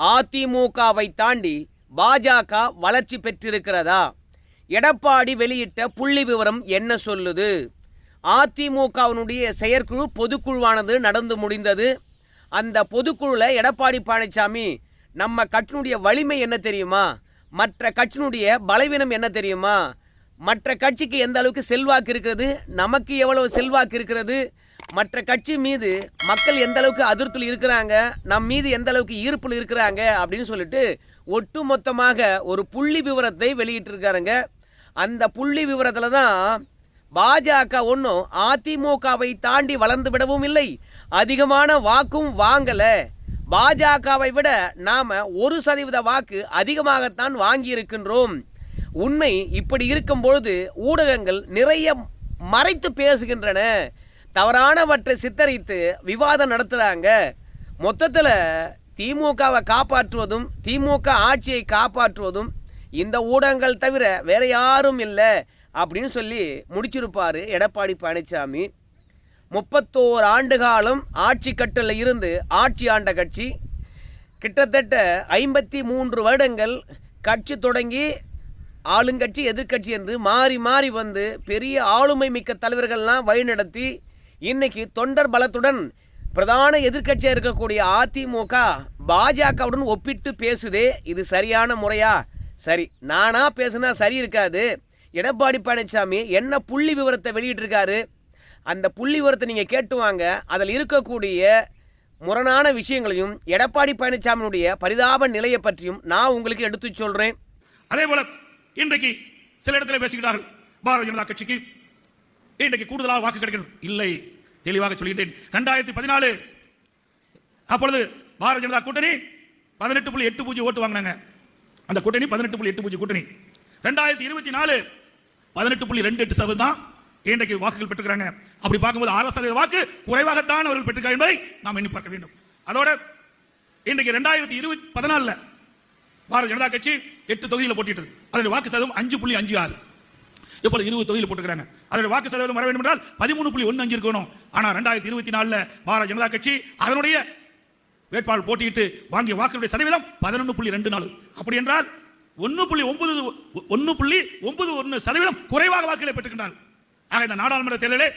அதிமுகவை தாண்டி பாஜக வளர்ச்சி பெற்றிருக்கிறதா? எடப்பாடி வெளியிட்ட புள்ளி விவரம் என்ன சொல்லுது? அதிமுகவினுடைய செயற்குழு பொதுக்குழுவானது நடந்து முடிந்தது. அந்த பொதுக்குழுவில் எடப்பாடி பழனிசாமி நம்ம கட்சியினுடைய வலிமை என்ன தெரியுமா? மற்ற கட்சியினுடைய பலவீனம் என்ன தெரியுமா? மற்ற கட்சிக்கு எந்த அளவுக்கு செல்வாக்கு இருக்கிறது? நமக்கு எவ்வளவு செல்வாக்கு இருக்கிறது? மற்ற கட்சி மீது மக்கள் எந்த அளவுக்கு அதிருப்தியில் இருக்கிறாங்க நம் மீது எந்த அளவுக்கு ஈர்ப்பில் இருக்கிறாங்க அப்படின்னு சொல்லிட்டு ஒட்டு மொத்தமாக ஒரு புள்ளி விவரத்தை வெளியிட்டிருக்காருங்க. அந்த புள்ளி விவரத்தில் தான் பாஜக ஒன்றும் அதிமுகவை தாண்டி வளர்ந்து விடவும் இல்லை. அதிகமான வாக்கும் வாங்கலை. பாஜகவை விட நாம் ஒரு சதவீத வாக்கு அதிகமாகத்தான் வாங்கி இருக்கின்றோம் உண்மை இப்படி இருக்கும் பொழுது ஊடகங்கள் நிறைய மறைத்து பேசுகின்றன. தவறானவற்றை சித்தரித்து விவாதம் நடத்துகிறாங்க மொத்தத்தில் திமுகவை காப்பாற்றுவதும் திமுக ஆட்சியை காப்பாற்றுவதும் இந்த ஊடகங்கள் தவிர வேற யாரும் இல்லை அப்படின்னு சொல்லி முடிச்சிருப்பார் எடப்பாடி பழனிசாமி. முப்பத்தோரு ஆண்டு காலம் ஆட்சி கட்டில் இருந்து ஆட்சி ஆண்ட கட்சி. கிட்டத்தட்ட ஐம்பத்தி மூன்று வருடங்கள் கட்சி தொடங்கி ஆளுங்கட்சி எதிர்க்கட்சி என்று மாறி மாறி வந்து பெரிய ஆளுமை மிக்க தலைவர்கள்லாம் வழிநடத்தி இன்னைக்கு தொண்டர் பலத்துடன் பிரதான எதிர்க்கட்சியாக இருக்கக்கூடிய அதிமுக பாஜகவுடன் ஒப்பிட்டு பேசுதே இது சரியான முறையா? சரி நானா பேசுனா சரி இருக்காது. எடப்பாடி பழனிசாமி என்ன புள்ளி விவரத்தை வெளியிட்டிருக்காரு? அந்த புள்ளி விவரத்தை நீங்கள் கேட்டு வாங்க. அதில் இருக்கக்கூடிய முரணான விஷயங்களையும் எடப்பாடி பழனிசாமியுடைய பரிதாப நிலையை பற்றியும் நான் உங்களுக்கு எடுத்து சொல்கிறேன் அதே போல இன்றைக்கு சில இடத்துல பேசுகிறார்கள் பாரதிய ஜனதா கட்சிக்கு. இன்றைக்கு கூடுதலாக வாக்கு கிடைக்கணும். இல்லை தெளிவாக சொல்கின்றேன் ரெண்டாயிரத்தி பதினாலு அப்பொழுது பாரதிய ஜனதா கூட்டணி பதினெட்டு புள்ளி எட்டு பூஜ்ஜியம் ஓட்டு வாங்கினாங்க. அந்த கூட்டணி பதினெட்டு புள்ளி எட்டு பூஜ்ஜியம் கூட்டணி. ரெண்டாயிரத்தி இருபத்தி நாலு பதினெட்டு புள்ளி ரெண்டு எட்டு சதவீதம் இன்றைக்கு வாக்குகள் பெற்றுக்கிறாங்க. அப்படி பார்க்கும்போது ஆறு சதவீத வாக்கு குறைவாகத்தான் அவர்கள் பெற்றுக்கிறார் என்பதை நாம் எண்ணி பார்க்க வேண்டும். அதோட இன்றைக்கு ரெண்டாயிரத்தி இருபத்தி பதினாலில் பாரதிய ஜனதா கட்சி எட்டு தொகுதியில் போட்டிட்டு அதனுடைய வாக்கு சதவீதம் அஞ்சு புள்ளி அஞ்சு ஆறு. எப்போ இருபது தொகுதியில் போட்டுக்கிறாங்க? அதனுடைய வாக்கு சதவீதம் வர வேண்டும் என்றால் பதிமூணு புள்ளி ஒன்று அஞ்சு இருக்கணும் ஆனால் ரெண்டாயிரத்தி இருபத்தி நாலில் பாரதிய ஜனதா கட்சி அதனுடைய வேட்பாளர் போட்டியிட்டு வாங்கிய வாக்குகளுடைய சதவீதம் பதினொன்று புள்ளி ரெண்டு நாலு. அப்படி என்றால் ஒன்று புள்ளி ஒன்பது ஒன்று புள்ளி ஒன்பது ஒன்று சதவீதம் குறைவாக வாக்குகளை பெற்றுக்கின்றார் ஆக இந்த நாடாளுமன்ற தேர்தலே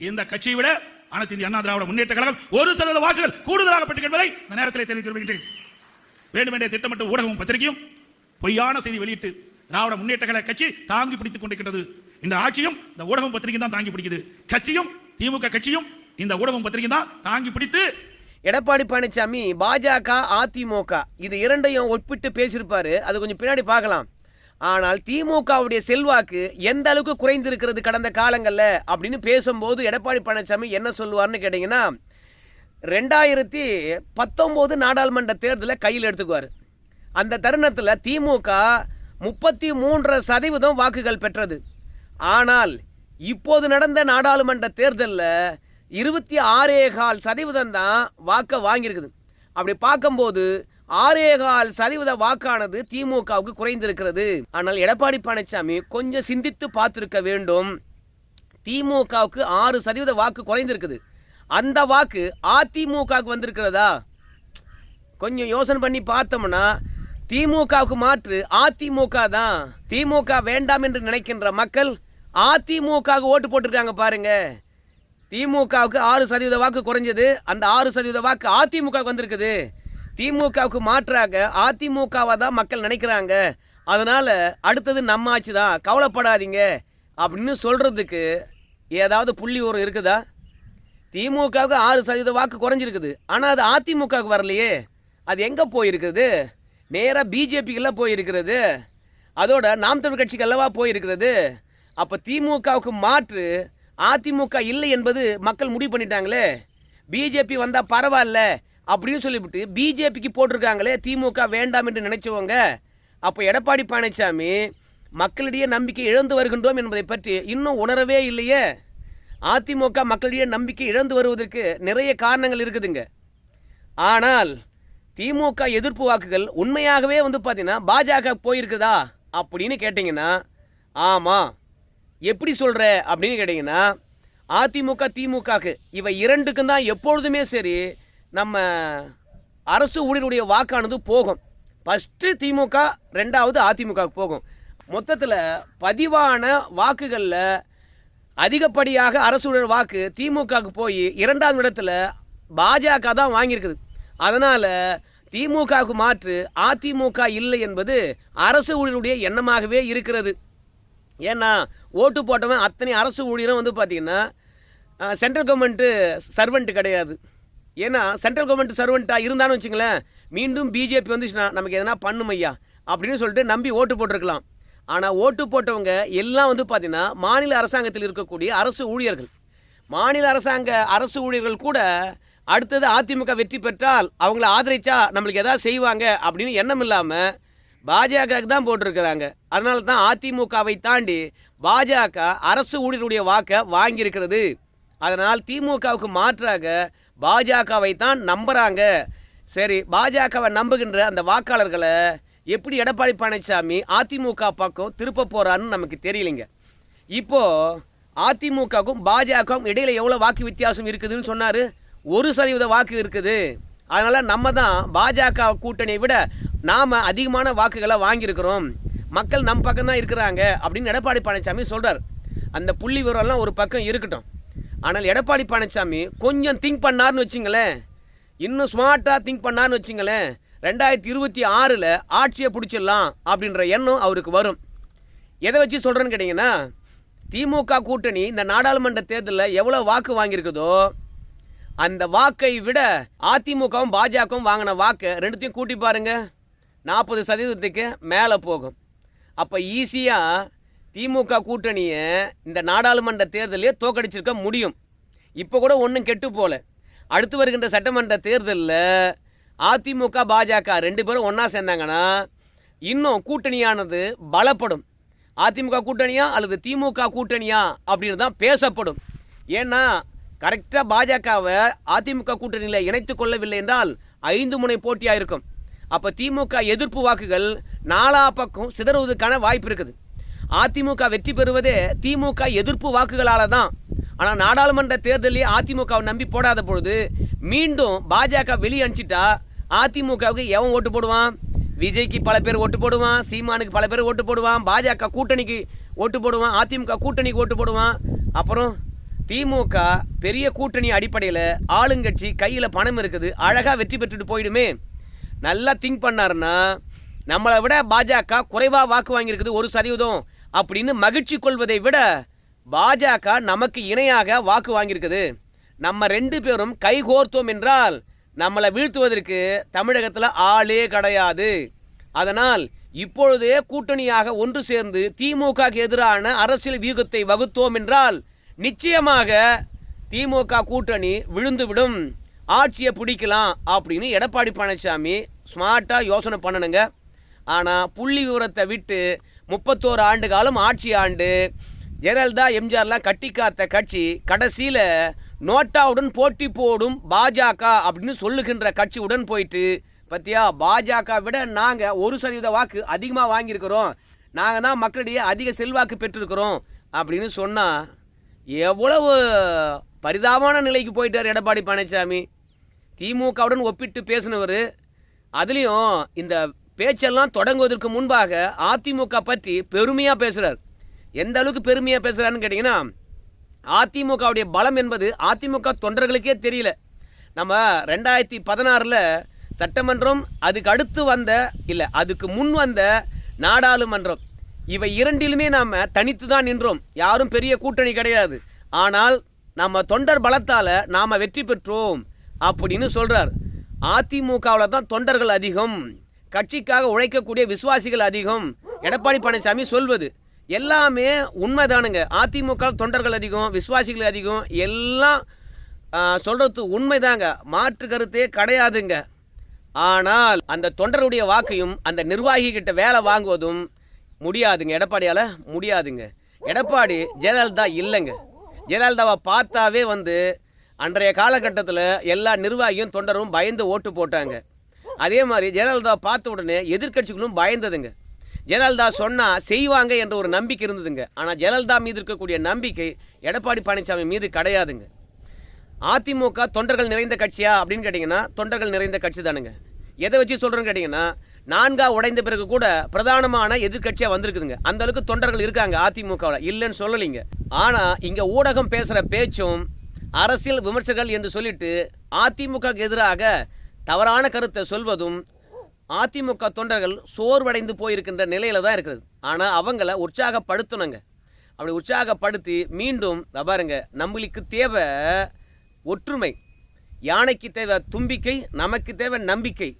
இந்த கட்சியை விட அனைத்து இந்திய அண்ணா திராவிட முன்னேற்ற கழகம் ஒரு சதவீத வாக்குகள் கூடுதலாக பெற்றுக் என்பதை இந்த நேரத்தில் தெரிவித்து வருகின்றேன் வேண்டுமென்றே திட்டமிட்ட ஊடகமும் பத்திரிகையும் பொய்யான செய்தி வெளியிட்டு திராவிட முன்னேற்ற கழக கட்சி தாங்கி பிடித்துக் கொண்டிருக்கிறது இந்த ஆட்சியும் இந்த ஊடகம் பத்திரிகை தான் தாங்கி பிடிக்குது. கட்சியும் திமுக கட்சியும் இந்த ஊடகம் பத்திரிகை தான் தாங்கி பிடித்து எடப்பாடி பழனிசாமி பாஜக அதிமுக இது இரண்டையும் ஒப்பிட்டு பேசியிருப்பாரு. அது கொஞ்சம் பின்னாடி பார்க்கலாம். ஆனால் திமுகவுடைய செல்வாக்கு எந்த அளவுக்கு குறைந்திருக்கிறது கடந்த காலங்களில் அப்படின்னு பேசும்போது எடப்பாடி பழனிசாமி என்ன சொல்லுவார்னு கேட்டிங்கன்னா ரெண்டாயிரத்தி பத்தொம்போது நாடாளுமன்ற தேர்தலை கையில் எடுத்துக்குவார். அந்த தருணத்தில் திமுக முப்பத்தி மூன்று சதவீதம் வாக்குகள் பெற்றது. ஆனால் இப்போது நடந்த நாடாளுமன்ற தேர்தலில் இருபத்தி ஆறேகால் சதவீதம் தான் வாக்கை வாங்கியிருக்குது. அப்படி பார்க்கும்போது ஆறேகால் சதவீத வாக்கானது திமுகவுக்கு குறைந்திருக்கிறது. ஆனால் எடப்பாடி பழனிசாமி கொஞ்சம் சிந்தித்து பார்த்துருக்க வேண்டும். திமுகவுக்கு ஆறு சதவீத வாக்கு குறைந்திருக்குது. அந்த வாக்கு அதிமுகவுக்கு வந்திருக்கிறதா? கொஞ்சம் யோசனை பண்ணி பார்த்தோம்னா திமுகவுக்கு மாற்று அதிமுக தான். திமுக வேண்டாம் என்று நினைக்கின்ற மக்கள் அதிமுகவுக்கு ஓட்டு போட்டிருக்காங்க பாருங்க. திமுகவுக்கு ஆறு சதவீத வாக்கு குறைஞ்சது அந்த ஆறு சதவீத வாக்கு அதிமுகவுக்கு வந்திருக்குது. திமுகவுக்கு மாற்றாக அதிமுகவை தான் மக்கள் நினைக்கிறாங்க. அதனால அடுத்தது நம்ம ஆட்சி தான். கவலைப்படாதீங்க. அப்படின்னு சொல்றதுக்கு ஏதாவது புள்ளி உரம் இருக்குதா? திமுகவுக்கு ஆறு சதவீத வாக்கு குறைஞ்சிருக்குது. ஆனால் அது அதிமுகவுக்கு வரலையே. அது எங்கே போயிருக்குது? நேராக பிஜேபிக்கெல்லாம் போயிருக்கிறது. அதோட நாம் தமிழ் கட்சிக்கு அல்லவா போயிருக்கிறது. அப்போ திமுகவுக்கு மாற்று அதிமுக இல்லை என்பது மக்கள் முடிவு பண்ணிட்டாங்களே. பிஜேபி வந்தால் பரவாயில்ல அப்படின்னு சொல்லிவிட்டு பிஜேபிக்கு போட்டிருக்காங்களே திமுக வேண்டாம் என்று நினைச்சவங்க. அப்போ எடப்பாடி பழனிசாமி மக்களிடையே நம்பிக்கை இழந்து வருகின்றோம் என்பதை பற்றி இன்னும் உணரவே இல்லையே. அதிமுக மக்களிடையே நம்பிக்கை இழந்து வருவதற்கு நிறைய காரணங்கள் இருக்குதுங்க. ஆனால் திமுக எதிர்ப்பு வாக்குகள் உண்மையாகவே வந்து பார்த்தீங்கன்னா பாஜக போயிருக்குதா அப்படின்னு கேட்டிங்கன்னா ஆமாம் எப்படி சொல்கிற அப்படின்னு கேட்டிங்கன்னா அதிமுக திமுகக்கு இவை இரண்டுக்கும் தான் எப்பொழுதுமே சரி நம்ம அரசு ஊழியருடைய வாக்கானது போகும். ஃபஸ்ட்டு திமுக ரெண்டாவது அதிமுகவுக்கு போகும். மொத்தத்தில் பதிவான வாக்குகளில் அதிகப்படியாக அரசு ஊழியர் வாக்கு திமுகவுக்கு போய் இரண்டாவது இடத்துல பாஜக தான் வாங்கியிருக்குது. அதனால் திமுகவுக்கு மாற்று அதிமுக இல்லை என்பது அரசு ஊழியருடைய எண்ணமாகவே இருக்கிறது. ஏன்னா ஓட்டு போட்டவன் அத்தனை அரசு ஊழியரும் வந்து பார்த்தீங்கன்னா சென்ட்ரல் கவர்மெண்ட்டு சர்வெண்ட்டு கிடையாது. ஏன்னா சென்ட்ரல் கவர்மெண்ட் சர்வெண்ட்டாக இருந்தான்னு வச்சுங்களேன் மீண்டும் பிஜேபி வந்துச்சுன்னா நமக்கு எதனா பண்ணும் ஐயா அப்படின்னு சொல்லிட்டு நம்பி ஓட்டு போட்டிருக்கலாம். ஆனால் ஓட்டு போட்டவங்க எல்லாம் வந்து பார்த்திங்கன்னா மாநில அரசாங்கத்தில் இருக்கக்கூடிய அரசு ஊழியர்கள். மாநில அரசாங்க அரசு ஊழியர்கள் கூட அடுத்தது அதிமுக வெற்றி பெற்றால் அவங்கள ஆதரிச்சா நம்மளுக்கு எதாவது செய்வாங்க அப்படின்னு எண்ணம் இல்லாமல் பாஜகவுக்கு தான் போட்டிருக்கிறாங்க. அதனால தான் அதிமுகவை தாண்டி பாஜக அரசு ஊழியருடைய வாக்கை வாங்கியிருக்கிறது. அதனால் திமுகவுக்கு மாற்றாக பாஜகவை தான் நம்புகிறாங்க சரி பாஜகவை நம்புகின்ற அந்த வாக்காளர்களை எப்படி எடப்பாடி பழனிசாமி அதிமுக பக்கம் திருப்ப போகிறான்னு நமக்கு தெரியலைங்க. இப்போது அதிமுகவுக்கும் பாஜகவுக்கும் இடையில் எவ்வளோ வாக்கு வித்தியாசம் இருக்குதுன்னு சொன்னார்? ஒரு சதவீத வாக்கு இருக்குது. அதனால் நம்ம தான் பாஜக கூட்டணியை விட நாம் அதிகமான வாக்குகளை வாங்கியிருக்கிறோம். மக்கள் நம் பக்கம் தான் இருக்கிறாங்க அப்படின்னு எடப்பாடி பழனிசாமி சொல்கிறார் அந்த புள்ளி விவரம்லாம் ஒரு பக்கம் இருக்கட்டும். ஆனால் எடப்பாடி பழனிசாமி கொஞ்சம் திங்க் பண்ணார்னு வச்சுங்களேன். இன்னும் ஸ்மார்ட்டாக திங்க் பண்ணார்னு வச்சுங்களேன். ரெண்டாயிரத்தி இருபத்தி ஆறில் ஆட்சியை பிடிச்சிடலாம் அப்படின்ற எண்ணம் அவருக்கு வரும். எதை வச்சு சொல்கிறேன்னு கேட்டிங்கன்னா திமுக கூட்டணி இந்த நாடாளுமன்ற தேர்தலில் எவ்வளோ வாக்கு வாங்கியிருக்குதோ அந்த வாக்கை விட அதிமுகவும் பாஜகவும் வாங்கின வாக்கை ரெண்டுத்தையும் கூட்டி பாருங்க. நாற்பது சதவீதத்துக்கு மேலே போகும். அப்போ ஈஸியாக திமுக கூட்டணியை இந்த நாடாளுமன்ற தேர்தலையே தோக்கடிச்சிருக்க முடியும். இப்போ கூட ஒன்றும் கெட்டு போல. அடுத்து வருகின்ற சட்டமன்ற தேர்தலில் அதிமுக பாஜக ரெண்டு பேரும் ஒன்றா சேர்ந்தாங்கன்னா இன்னும் கூட்டணியானது பலப்படும். அதிமுக கூட்டணியா அல்லது திமுக கூட்டணியா அப்படின்னு தான் பேசப்படும். ஏன்னா கரெக்டாக பாஜகவை அதிமுக கூட்டணியில் இணைத்து கொள்ளவில்லை என்றால் ஐந்து முனை போட்டியாக இருக்கும் அப்போ திமுக எதிர்ப்பு வாக்குகள் நாலா பக்கம் சிதறுவதற்கான வாய்ப்பு இருக்குது. அதிமுக வெற்றி பெறுவதே திமுக எதிர்ப்பு வாக்குகளால் தான். ஆனால் நாடாளுமன்ற தேர்தலில் அதிமுகவை நம்பி போடாத பொழுது மீண்டும் பாஜக வெளியே அனுப்பிச்சிட்டா அதிமுகவுக்கு எவன் ஓட்டு போடுவான்? விஜய்க்கு பல பேர் ஓட்டு போடுவான் சீமானுக்கு பல பேர் ஓட்டு போடுவான் பாஜக கூட்டணிக்கு ஓட்டு போடுவான் அதிமுக கூட்டணிக்கு ஓட்டு போடுவான். அப்புறம் திமுக பெரிய கூட்டணி அடிப்படையில் ஆளுங்கட்சி கையில் பணம் இருக்குது. அழகாக வெற்றி பெற்றுட்டு போயிடுமே. நல்லா திங்க் பண்ணாருன்னா நம்மளை விட பாஜக குறைவாக வாக்கு வாங்கியிருக்குது ஒரு சதவீதம் அப்படின்னு மகிழ்ச்சி கொள்வதை விட பாஜக நமக்கு இணையாக வாக்கு வாங்கியிருக்குது. நம்ம ரெண்டு பேரும் கைகோர்த்தோம் என்றால் நம்மளை வீழ்த்துவதற்கு தமிழகத்தில் ஆளே கிடையாது. அதனால் இப்பொழுதே கூட்டணியாக ஒன்று சேர்ந்து திமுக எதிரான அரசியல் வியூகத்தை வகுத்தோம் என்றால் நிச்சயமாக திமுக கூட்டணி விழுந்துவிடும். ஆட்சியை பிடிக்கலாம் அப்படின்னு எடப்பாடி பழனிசாமி ஸ்மார்ட்டாக யோசனை பண்ணணுங்க. ஆனால் புள்ளி விவரத்தை விட்டு முப்பத்தோரு ஆண்டு காலம் ஆட்சி ஆண்டு ஜெயலலிதா எம்ஜிஆர்லாம் கட்டி காத்த கட்சி கடைசியில் நோட்டாவுடன் போட்டி போடும் பாஜக அப்படின்னு சொல்லுகின்ற கட்சியுடன் போயிட்டு பத்தியா பாஜக விட நாங்கள் ஒரு சதவீத வாக்கு அதிகமாக வாங்கியிருக்கிறோம். நாங்கள் தான் மக்களிடையே அதிக செல்வாக்கு பெற்றிருக்கிறோம் அப்படின்னு சொன்னால் எவ்வளவு பரிதாபமான நிலைக்கு போயிட்டார் எடப்பாடி பழனிசாமி. திமுகவுடன் ஒப்பிட்டு பேசினவர் அதுலேயும் இந்த பேச்செல்லாம் தொடங்குவதற்கு முன்பாக அதிமுக பற்றி பெருமையாக பேசுகிறார் எந்த அளவுக்கு பெருமையாக பேசுகிறாருன்னு கேட்டிங்கன்னா அதிமுகவுடைய பலம் என்பது அதிமுக தொண்டர்களுக்கே தெரியல. நம்ம ரெண்டாயிரத்தி பதினாறில் சட்டமன்றம் அதுக்கு அடுத்து வந்த இல்லை அதுக்கு முன் வந்த நாடாளுமன்றம். இவை இரண்டிலுமே நாம் தனித்து தான் நின்றோம். யாரும் பெரிய கூட்டணி கிடையாது. ஆனால் நம்ம தொண்டர் பலத்தால் நாம் வெற்றி பெற்றோம் அப்படின்னு சொல்கிறார் அதிமுகவில் தான் தொண்டர்கள் அதிகம். கட்சிக்காக உழைக்கக்கூடிய விசுவாசிகள் அதிகம். எடப்பாடி பழனிசாமி சொல்வது எல்லாமே உண்மைதானுங்க. அதிமுக தொண்டர்கள் அதிகம் விசுவாசிகள் அதிகம். எல்லாம் சொல்கிறது உண்மைதாங்க. மாற்று கருத்தே கிடையாதுங்க. ஆனால் அந்த தொண்டருடைய வாக்கையும் அந்த நிர்வாகி கிட்ட வேலை வாங்குவதும் முடியாதுங்க. எடப்பாடியால் முடியாதுங்க. எடப்பாடி ஜெயலலிதா இல்லைங்க. ஜெயலலிதாவை பார்த்தாவே வந்து அன்றைய காலகட்டத்தில் எல்லா நிர்வாகியும் தொண்டரும் பயந்து ஓட்டு போட்டாங்க. அதே மாதிரி ஜெயலலிதா பார்த்த உடனே எதிர்க்கட்சிகளும் பயந்ததுங்க. ஜெயலலிதா சொன்னால் செய்வாங்க என்ற ஒரு நம்பிக்கை இருந்ததுங்க. ஆனால் ஜெயலலிதா மீது இருக்கக்கூடிய நம்பிக்கை எடப்பாடி பழனிசாமி மீது கிடையாதுங்க. அதிமுக தொண்டர்கள் நிறைந்த கட்சியா அப்படின்னு கேட்டிங்கன்னா தொண்டர்கள் நிறைந்த கட்சி தானுங்க. எதை வச்சு சொல்கிறேன்னு கேட்டிங்கன்னா நான்கா உடைந்த பிறகு கூட பிரதானமான எதிர்க்கட்சியாக வந்திருக்குதுங்க. அந்த அளவுக்கு தொண்டர்கள் இருக்காங்க அதிமுகவில். இல்லைன்னு சொல்லலைங்க. ஆனால் இங்கே ஊடகம் பேசுகிற பேச்சும் அரசியல் விமர்சகர்கள் என்று சொல்லிட்டு அதிமுக எதிராக தவறான கருத்தை சொல்வதும் அதிமுக தொண்டர்கள் சோர்வடைந்து போயிருக்கின்ற நிலையில தான் இருக்குது ஆனால் அவங்கள உற்சாகப்படுத்தணுங்க. அப்படி உற்சாகப்படுத்தி மீண்டும் பாருங்க நம்மளுக்கு தேவை ஒற்றுமை. யானைக்கு தேவை தும்பிக்கை நமக்கு தேவை நம்பிக்கை.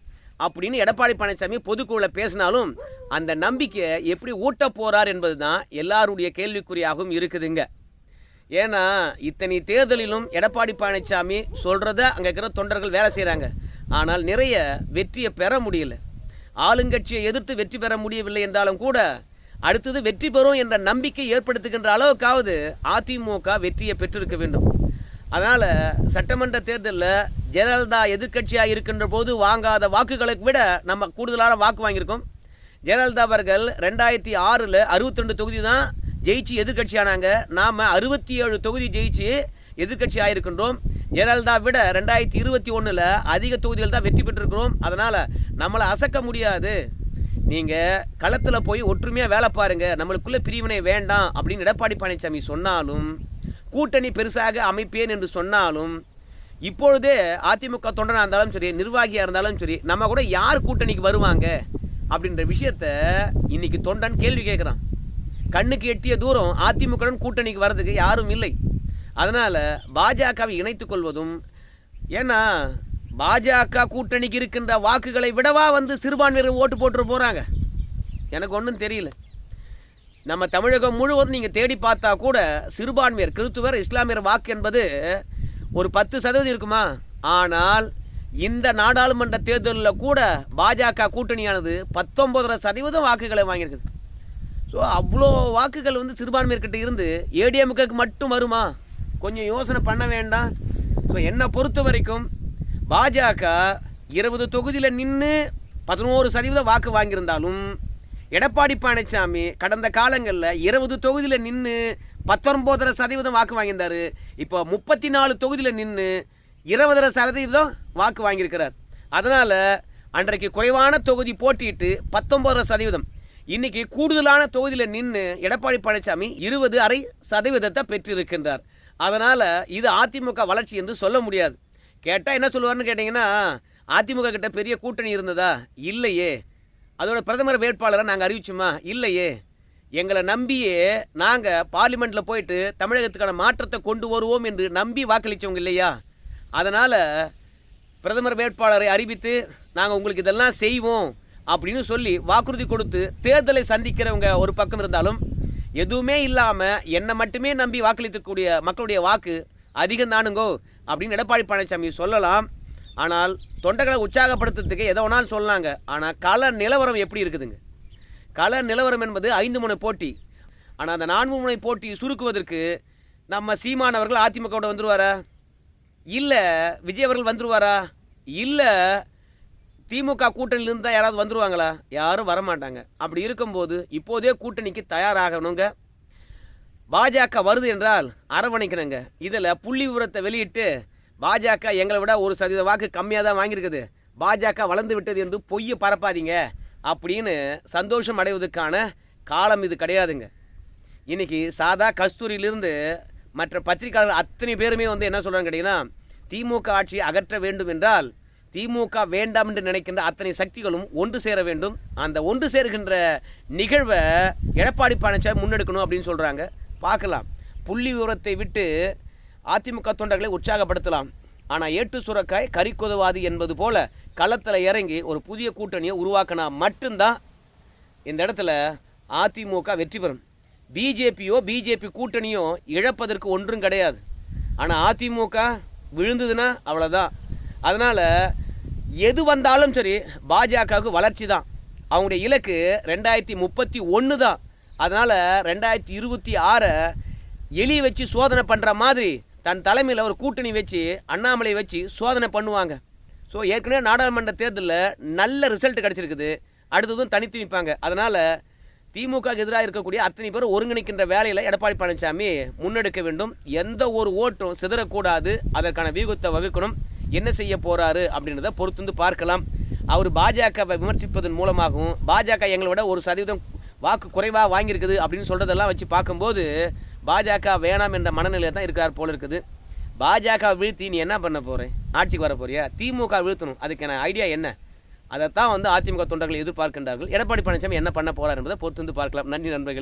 அப்படின்னு எடப்பாடி பழனிசாமி பொதுக்குழுவில் பேசினாலும் அந்த நம்பிக்கையை எப்படி ஊட்ட போறார் என்பது தான் எல்லாருடைய கேள்விக்குறியாகவும் இருக்குதுங்க. ஏன்னா இத்தனை தேர்தலிலும் எடப்பாடி பழனிசாமி சொல்கிறத அங்கே இருக்கிற தொண்டர்கள் வேலை செய்கிறாங்க ஆனால் நிறைய வெற்றியை பெற முடியல. ஆளுங்கட்சியை எதிர்த்து வெற்றி பெற முடியவில்லை என்றாலும் கூட அடுத்தது வெற்றி பெறும் என்ற நம்பிக்கை ஏற்படுத்துகின்ற அளவுக்காவது அதிமுக வெற்றியை பெற்றிருக்க வேண்டும். அதனால் சட்டமன்ற தேர்தலில் ஜெயலலிதா எதிர்க்கட்சியாக இருக்கின்ற போது வாங்காத வாக்குகளுக்கு விட நம்ம கூடுதலான வாக்கு வாங்கியிருக்கோம். ஜெயலலிதா அவர்கள் ரெண்டாயிரத்தி ஆறில் அறுபத்தி ரெண்டு தொகுதி தான் ஜெயிச்சு எதிர்க்கட்சியானாங்க. நாம் அறுபத்தி ஏழு தொகுதி ஜெயிச்சு எதிர்கட்சி ஆயிருக்கின்றோம். ஜெயலலிதா விட ரெண்டாயிரத்தி இருபத்தி ஒன்றில் அதிக தொகுதிகள் தான் வெற்றி பெற்றிருக்கிறோம். அதனால் நம்மளை அசக்க முடியாது. நீங்கள் களத்தில் போய் ஒற்றுமையாக வேலை பாருங்கள் நம்மளுக்குள்ளே பிரிவினை வேண்டாம் அப்படின்னு எடப்பாடி பழனிசாமி சொன்னாலும் கூட்டணி பெருசாக அமைப்பேன் என்று சொன்னாலும் இப்பொழுதே அதிமுக தொண்டனாக இருந்தாலும் சரி நிர்வாகியாக இருந்தாலும் சரி நம்ம கூட யார் கூட்டணிக்கு வருவாங்க அப்படின்ற விஷயத்த இன்னைக்கு தொண்டன் கேள்வி கேட்குறான். கண்ணுக்கு எட்டிய தூரம் அதிமுகவுடன் கூட்டணிக்கு வர்றதுக்கு யாரும் இல்லை. அதனால் பாஜகவை இணைத்து கொள்வதும் ஏன்னா பாஜக கூட்டணிக்கு இருக்கின்ற வாக்குகளை விடவா வந்து சிறுபான்மையினர் ஓட்டு போட்டு போகிறாங்க எனக்கு ஒன்றும் தெரியல. நம்ம தமிழகம் முழுவதும் நீங்கள் தேடி பார்த்தா கூட சிறுபான்மையர் கிறித்துவர் இஸ்லாமியர் வாக்கு என்பது ஒரு பத்து சதவீதம் இருக்குமா? ஆனால் இந்த நாடாளுமன்ற தேர்தலில் கூட பாஜக கூட்டணியானது பத்தொம்பதரை சதவீதம் வாக்குகளை வாங்கியிருக்குது. ஸோ அவ்வளோ வாக்குகள் வந்து சிறுபான்மையர்கிட்ட இருந்து ஏடிஎம்கேக்கு மட்டும் வருமா? கொஞ்சம் யோசனை பண்ண வேண்டாம். ஸோ என்னை பொறுத்த வரைக்கும் பாஜக இருபது தொகுதியில் நின்று பதினோரு சதவீதம் வாக்கு வாங்கியிருந்தாலும் எடப்பாடி பழனிசாமி கடந்த காலங்களில் இருபது தொகுதியில் நின்று பத்தொன்பதரை சதவீதம் வாக்கு வாங்கியிருந்தாரு. இப்போ முப்பத்தி நாலு தொகுதியில் நின்று இருபதரை சதவீதம் வாக்கு வாங்கியிருக்கிறார். அதனால் அன்றைக்கு குறைவான தொகுதி போட்டியிட்டு பத்தொன்பதரை சதவீதம். இன்னைக்கு கூடுதலான தொகுதியில் நின்று எடப்பாடி பழனிசாமி இருபது அரை சதவீதத்தை பெற்றிருக்கின்றார். அதனால் இது அதிமுக வளர்ச்சி என்று சொல்ல முடியாது. கேட்டால் என்ன சொல்லுவார்னு கேட்டிங்கன்னா அதிமுக கிட்ட பெரிய கூட்டணி இருந்ததா? இல்லையே. அதோட பிரதமர் வேட்பாளரை நாங்கள் அறிவிச்சோமா? இல்லையே. எங்களை நம்பியே நாங்கள் பார்லிமெண்ட்டில் போயிட்டு தமிழகத்துக்கான மாற்றத்தை கொண்டு வருவோம் என்று நம்பி வாக்களித்தவங்க இல்லையா? அதனால் பிரதமர் வேட்பாளரை அறிவித்து நாங்கள் உங்களுக்கு இதெல்லாம் செய்வோம் அப்படின்னு சொல்லி வாக்குறுதி கொடுத்து தேர்தலை சந்திக்கிறவங்க ஒரு பக்கம் இருந்தாலும் எதுவுமே இல்லாமல் என்னை மட்டுமே நம்பி வாக்களிக்கக்கூடிய மக்களுடைய வாக்கு அதிகம் தானுங்கோ அப்படின்னு எடப்பாடி பழனிசாமி சொல்லலாம். ஆனால் தொண்டர்களை உற்சாகப்படுத்துறதுக்கு எதை வேணாலும் சொல்லலாங்க. ஆனால் கள நிலவரம் எப்படி இருக்குதுங்க? கள நிலவரம் என்பது ஐந்து முனை போட்டி. ஆனால் அந்த நான்கு முனை போட்டி சுருக்குவதற்கு நம்ம சீமானவர்கள் அதிமுகவோட வந்துருவாரா? இல்லை விஜய் அவர்கள் வந்துருவாரா? இல்லை திமுக கூட்டணியிலிருந்து தான் யாராவது வந்துருவாங்களா? யாரும் வரமாட்டாங்க. அப்படி இருக்கும்போது இப்போதே கூட்டணிக்கு தயாராகணுங்க. பாஜக வருது என்றால் அரவணைக்கணுங்க. இதில் புள்ளி விவரத்தை வெளியிட்டு பாஜக எங்களை விட ஒரு சதவீத வாக்கு கம்மியாக தான் வாங்கியிருக்குது. பாஜக வளர்ந்து விட்டது என்று பொய்யை பரப்பாதீங்க அப்படின்னு சந்தோஷம் அடைவதற்கான காலம் இது கிடையாதுங்க. இன்னைக்கு சாதா கஸ்தூரியிலிருந்து மற்ற பத்திரிகையாளர்கள் அத்தனை பேருமே வந்து என்ன சொல்கிறாங்க கேட்டிங்கன்னா திமுக ஆட்சியை அகற்ற வேண்டும் என்றால் திமுக வேண்டாம் என்று நினைக்கின்ற அத்தனை சக்திகளும் ஒன்று சேர வேண்டும். அந்த ஒன்று சேர்கின்ற நிகழ்வை எடப்பாடி பழனிசாமி முன்னெடுக்கணும் அப்படின்னு சொல்கிறாங்க பார்க்கலாம். புள்ளி விவரத்தை விட்டு அதிமுக தொண்டர்களை உற்சாகப்படுத்தலாம். ஆனால் ஏட்டு சுரக்காய் கறிக்குதவாது என்பது போல களத்தில் இறங்கி ஒரு புதிய கூட்டணியை உருவாக்கினா மட்டும்தான் இந்த இடத்துல அதிமுக வெற்றி பெறும். பிஜேபியோ பிஜேபி கூட்டணியோ இழப்பதற்கு ஒன்றும் கிடையாது. ஆனால் அதிமுக விழுந்ததுன்னா அவ்வளோதான் அதனால் எது வந்தாலும் சரி பாஜகவுக்கு வளர்ச்சி தான். அவங்களுடைய இலக்கு ரெண்டாயிரத்தி முப்பத்தி ஒன்று தான். அதனால் ரெண்டாயிரத்தி இருபத்தி ஆறை எலி வச்சு சோதனை பண்ணுற மாதிரி தன் தலைமையில் ஒரு கூட்டணி வச்சு அண்ணாமலை வச்சு சோதனை பண்ணுவாங்க. ஸோ ஏற்கனவே நாடாளுமன்ற தேர்தலில் நல்ல ரிசல்ட் கிடச்சிருக்குது. அடுத்ததும் தனித்து நிற்பாங்க அதனால் திமுக எதிராக இருக்கக்கூடிய அத்தனை பேர் ஒருங்கிணைக்கின்ற வேலையில் எடப்பாடி பழனிசாமி முன்னெடுக்க வேண்டும். எந்த ஒரு ஓட்டும் சிதறக்கூடாது. அதற்கான வியூகத்தை வகுக்கணும். என்ன செய்ய போகிறாரு அப்படின்றத பொறுத்து வந்து பார்க்கலாம். அவர் பாஜகவை விமர்சிப்பதன் மூலமாகவும் பாஜக எங்களை விட ஒரு சதவீதம் வாக்கு குறைவாக வாங்கியிருக்குது அப்படின்னு சொல்றதெல்லாம் வச்சு பார்க்கும்போது பாஜக வேணாம் என்ற மனநிலையில் தான் இருக்கிறார் போல இருக்குது. பாஜக வீழ்த்தி நீ என்ன பண்ண போகிற ஆட்சிக்கு வர போறியா? திமுக வீழ்த்தணும். அதுக்கான ஐடியா என்ன? அதைத்தான் வந்து அதிமுக தொண்டர்கள் எதிர்பார்க்கின்றார்கள். எடப்பாடி பழனிசாமி என்ன பண்ண போறார் என்பதை பொறுத்து வந்து பார்க்கலாம். நன்றி நண்பர்களே.